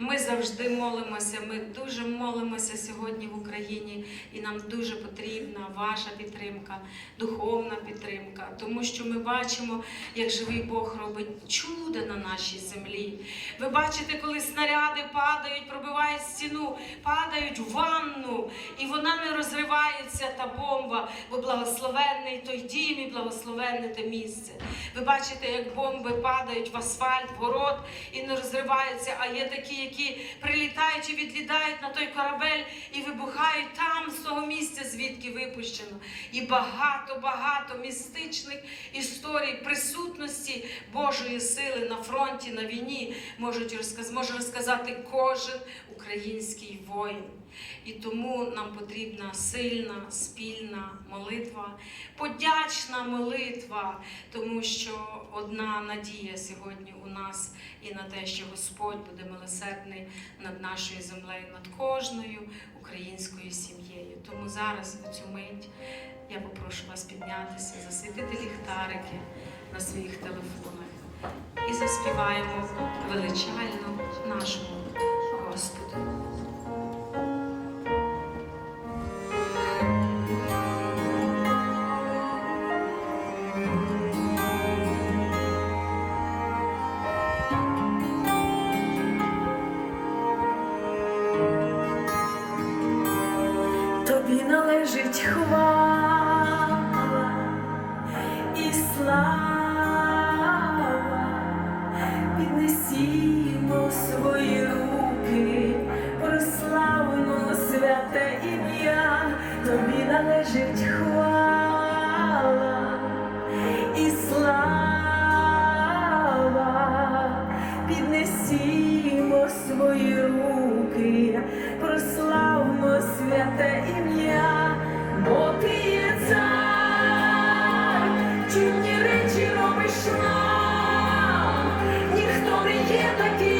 Ми завжди молимося. Ми дуже молимося сьогодні в Україні, і нам дуже потрібна ваша підтримка, духовна підтримка, тому що ми бачимо, як живий Бог робить чудо на нашій землі. Ви бачите, коли снаряди падають, пробивають стіну, падають в ванну, і вона не розривається, та бомба, бо благословенний той дім і благословенне те місце. Ви бачите, як бомби падають в асфальт, в город і не розриваються, а є такі, які прилітають і відлітають на той корабель і вибухають там, з того місця, звідки випущено. І багато-багато містичних історій присутності Божої сили на фронті, на війні можуть розказ... може розказати кожен український воїн. І тому нам потрібна сильна спільна молитва, подячна молитва, тому що одна надія сьогодні у нас і на те, що Господь буде милосердний над нашою землею, над кожною українською сім'єю. Тому зараз у цю мить я попрошу вас піднятися, засвітити ліхтарики на своїх телефонах і заспіваємо величально нашому належить хвала і слава, піднесімо свої руки, прославимо святе ім'я, тобі належить хвала і слава, піднесімо свої руки, прославмо святе ім'я, чудні речі робиш нам, ніхто не є такий,